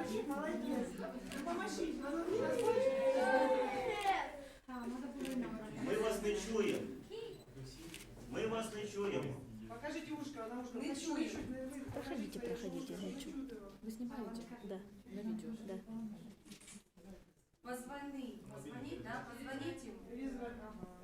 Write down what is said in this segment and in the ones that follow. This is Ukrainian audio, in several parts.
Короче, молодец. Ну, Мы вас не чуем. Мы вас не чуем. Покажите ушко, она уже не чует. Проходите, проходите, я чую. Вы снимаете? Да, на видео, да. Позвони, позвони, да, позвоните ему.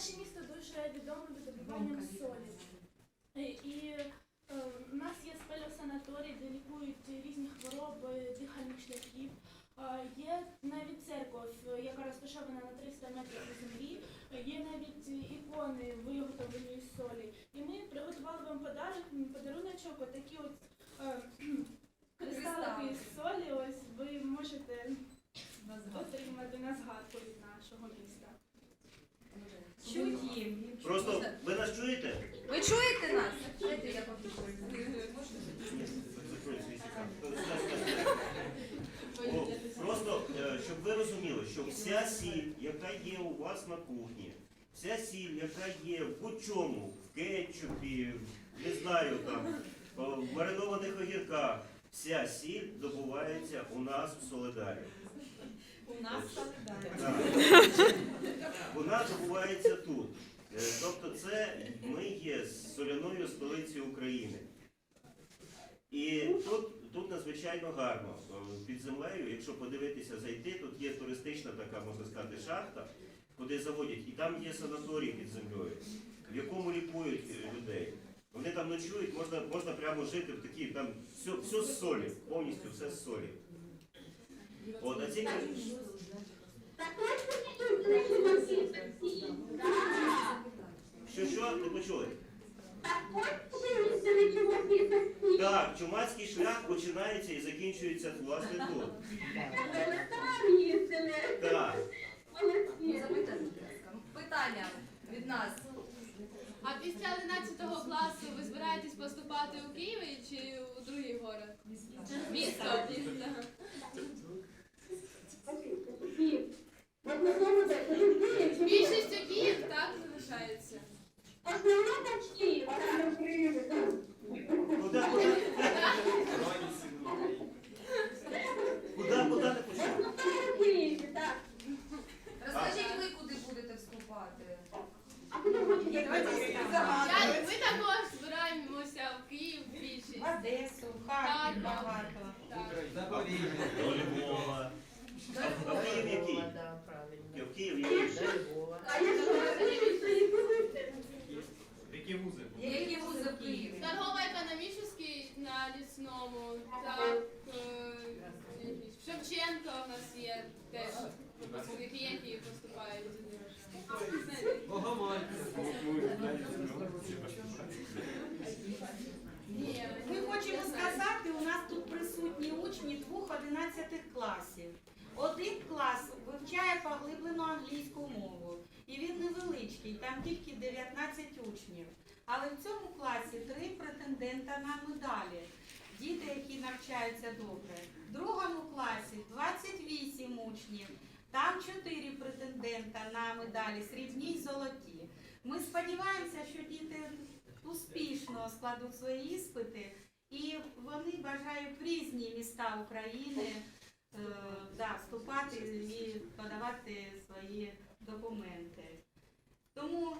Наше місто дуже відоме видобуванням солі. Е, І е, у нас є спелеосанаторій, де лікують різні хвороби дихальних шляхів. Е, Є навіть церква, в- яка розташована на 300 метрів від землі. Е, Є навіть ікони виготовлені із солі. І ми приготували вам подаруночок, отакі от е, кристалики з солі. Ось ви можете отримати на згадку від нашого міста. Просто ви нас чуєте? Ви чуєте нас? Я попробую. Просто, е, щоб ви розуміли, що вся сіль, яка є у вас на кухні, вся сіль, яка є в будь-чому, в кетчупі, не знаю, там, в маринованих огірках, вся сіль добувається у нас в Солидарі. У нас Так. Вона добувається тут. Е, Тобто це ми є соляною столицею України. І тут, тут надзвичайно гарно. Е, Під землею, якщо подивитися, зайти, тут є туристична така, можна сказати, шахта, куди заводять, і там є санаторій під землею, в якому лікують е, людей. Вони там ночують, можна, можна прямо жити в такій, там все, все з солі, повністю все з солі. От, а ці, що, що, не почули? Так чумацький шлях починається і закінчується власне тут. Так. Питання від нас. А після 11 класу ви збираєтесь поступати у Києві чи у другий город? Місто. місто. Так, Київ. Так залишається. Основно так Київ. так. Куди, куди? Куди, куди не почув? Основно Київ, так. Розкажіть ви, куди будете вступати. Я, ми також збираємося в Київ більшість. Одесу, Харків так. багато. Так. До Львова. А в який? В Київ який? А якщо і будете. Які вузи? Які вузи в Києві? Торгово-економічний на лісному, так, е. Шевченко у нас є теж випускники, які поступають. Ні, Ми хочемо сказати, у нас тут присутні учні двох 11 класів. Один клас вивчає поглиблену англійську мову. І він невеличкий, там тільки 19 учнів. Але в цьому класі три претендента на медалі. Діти, які навчаються добре. В другому класі 28 учнів. Там чотири претендента на медалі срібні й золоті. Ми сподіваємося, що діти успішно складуть свої іспити, і вони бажають різні міста України да, вступати і подавати свої документи. Тому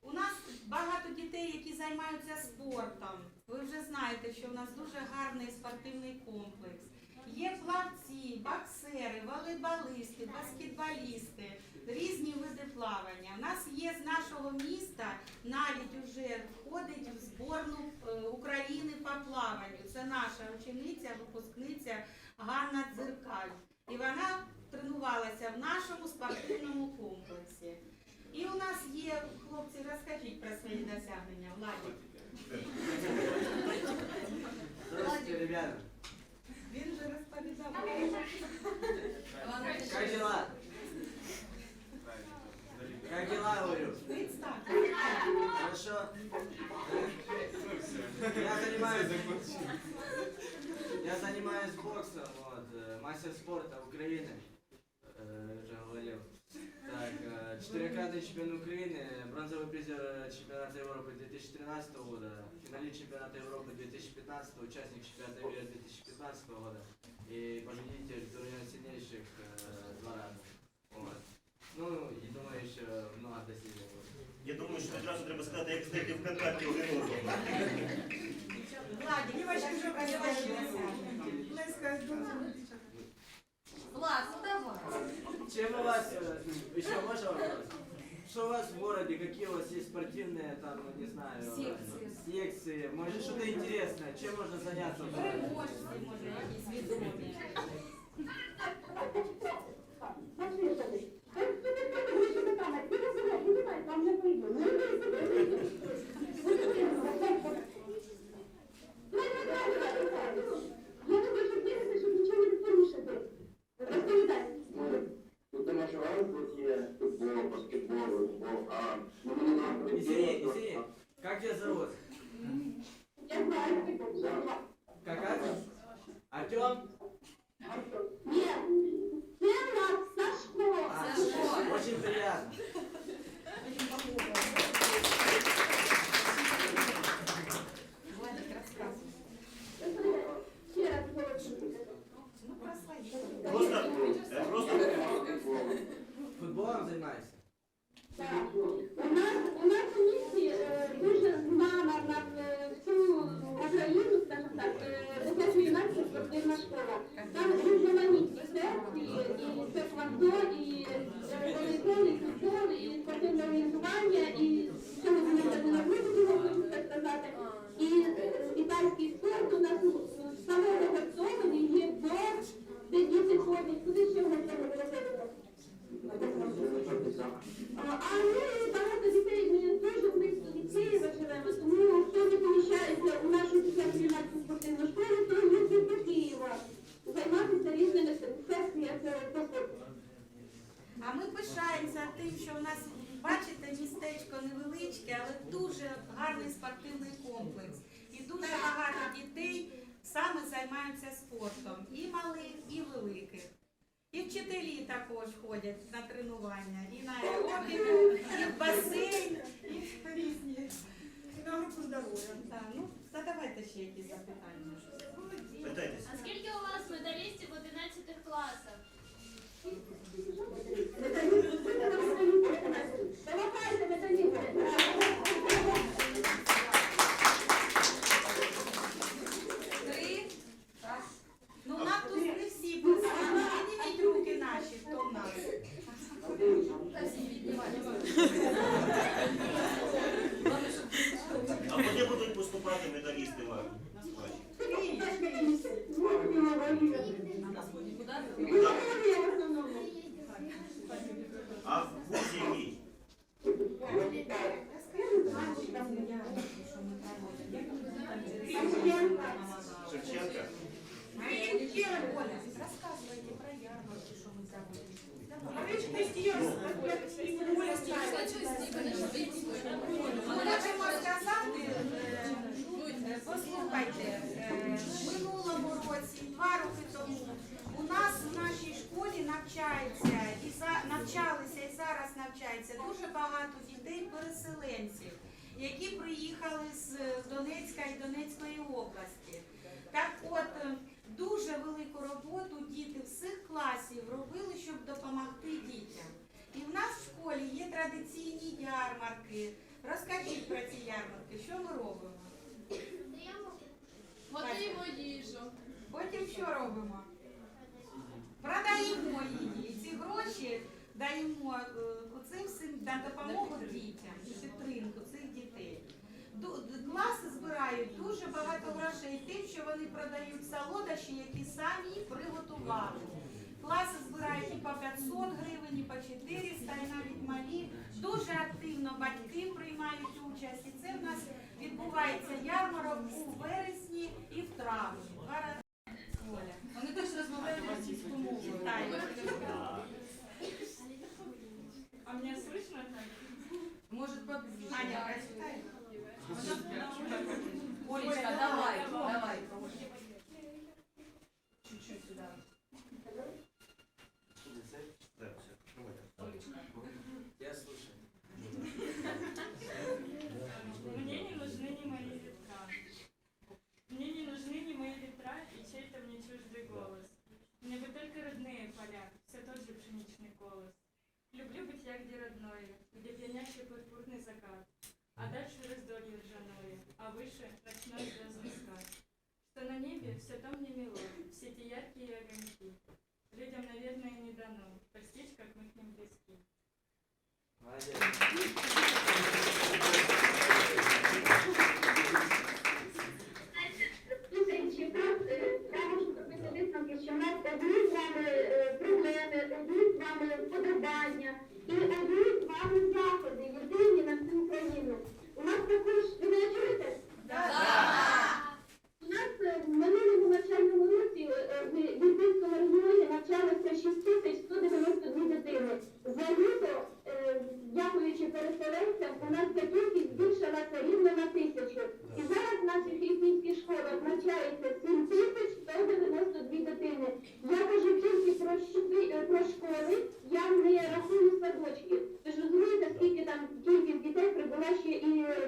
у нас багато дітей, які займаються спортом. Ви вже знаєте, що у нас дуже гарний спортивний комплекс. Є плавці, боксери, волейболисти, баскетболісти, різні види плавання. У нас є з нашого міста навіть вже входить в зборну е, України по плаванню. Це наша учениця, випускниця Ганна Дзеркаль. І вона тренувалася в нашому спортивному комплексі. І у нас є, хлопці, розкажіть про свої досягнення, Владик. Здравствуйте, ребята. Він же розповідав. Как дела? Как дела, говорю? Представте. Хорошо. Я занимаюсь... Я занимаюсь боксом, вот, э, мастер спорта Украины, э, уже говорил. Так, э, четырехкратный чемпион Украины, бронзовый призер чемпионата Европы 2013 года, финалист чемпионата Европы 2015, участник чемпионата мира 2015 года и победитель турнира сильнейших э, два раза. Вот. Ну, и думаю, еще много достижений. Я думаю, що одразу треба сказати, як знайти в контакті один одного. Владик, І ваші вже казали. Влад, ну давай. Чем у вас, э, еще можно вопрос? Что у вас в городе, какие у вас есть спортивные, там, ну, не знаю, Секции. секции, может что-то интересное, чем можно заняться? в городе? переможці, може, якісь відомі. Jump. Секвандо, і е, волейбол, і спортивне орієнтування, і що ми не на вибудову, так сказати. І італьський спорт у нас ну, самого Херсону є бокс, де діти ходять, куди ще можна робити. А ми багато дітей, ми дуже близько від Києва живемо, тому хто не поміщається у нашу дитячу спортивну школу, то їздить до Києва займатися різними секціями по спорту. А ми пишаємося тим, що у нас, бачите, містечко невеличке, але дуже гарний спортивний комплекс. І дуже багато дітей саме займаються спортом. І малих, і великих. І вчителі також ходять на тренування, і на аеробіку, і в басейн, і в різні. І на групу здоров'я. Так, ну, задавайте ще якісь запитання. питайтеся. А скільки у вас медалістів в 11 класах? Помагайте, металісти! Три. Шевченка. Рассказывайте про ярмарки, что мы забули. Послухайте, э, в минулому році, два роки тому, у нас в нашій школі навчається і навчалися і зараз навчається дуже багато дітей-переселенців, які приїхали з Донецька і Донецької області. Так от е, дуже велику роботу діти всіх класів робили, щоб допомогти дітям. І в нас в школі є традиційні ярмарки. Розкажіть про ці ярмарки, що ми робимо? Готуємо їжу. Потім що робимо? Продаємо її. І ці гроші даємо е, цим всім на допомогу дітям і підтримку класи збирають дуже багато грошей тим, що вони продають солодощі, які самі приготували. Класи збирають і по 500 гривень, і по 400, і навіть малі. Дуже активно батьки приймають участь. І це в нас відбувається ярмарок у вересні і в травні. Вони теж розмовляють російську мову. А мене слышно? Може, поближе. Аня, прочитай. Олечка, давай, давай.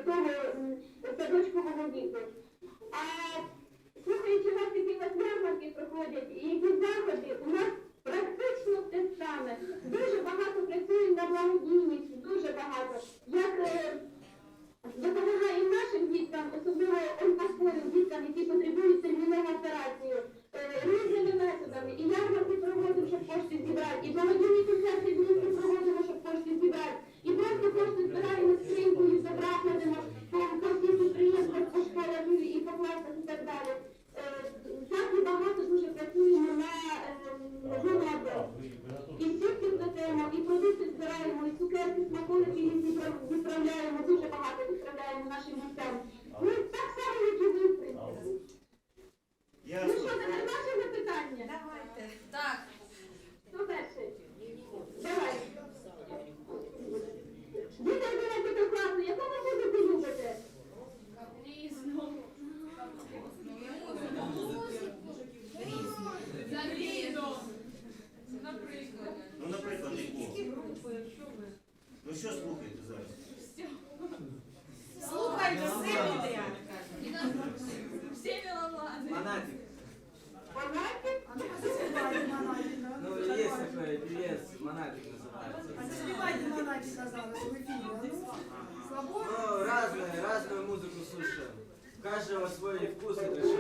Е, садочку володіти. А слухаючи вас, які у вас ярмарки проходять і які заходи, у нас практично те саме. Дуже багато працюють на благодійності, дуже багато. Як е, допомагає нашим дітям, особливо онкохворим діткам, які потребують термінову операцію, е, різними методами. І ярмарки Наші освоєні вкуси, ти що?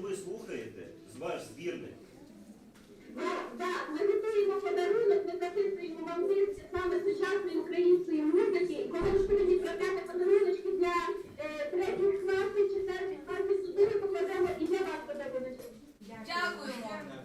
ви слухаєте, з ваш збірник. Так, ми готуємо подарунок, ми записуємо вам вірші саме сучасної української музики. Коли ви будете відправляти подаруночки для е, третіх класів, четвертих класів, сюди ми покладемо і для вас подаруночки. Дякуємо.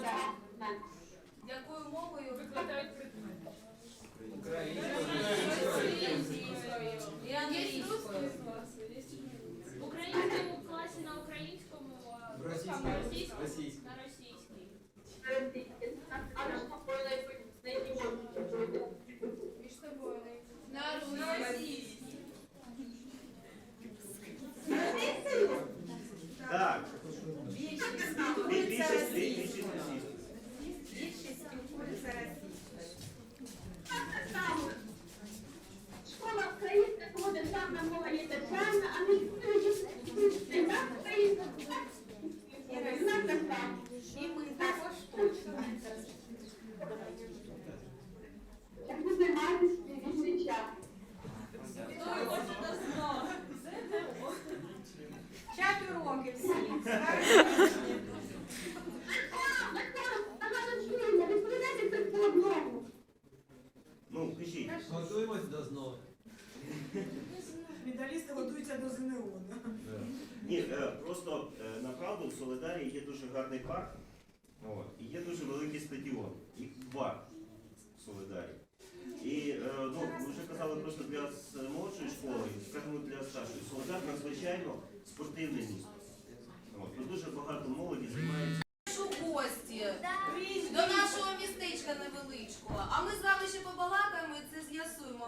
Georgia. Більшість більшість російською. Школа українська, тому державна мова є державна, а не українська. І ми також точно. Як ви займаєтесь в вільний час? Уроки всі. Відповідайте це по одному. Ну, кажіть. Готуємось до знову. Медалісти готуються до ЗНО. Ні, е, просто е, направду в Солидарі є дуже гарний парк. От, і є дуже великий стадіон. Їх два в Солидарі. І е, ну, ви вже казали просто для молодшої школи, скажімо для старшої. Солидар надзвичайно спортивне місто. От, тут дуже багато молоді займається. Гості до нашого містечка невеличкого. А ми з вами ще побалакаємо і це з'ясуємо.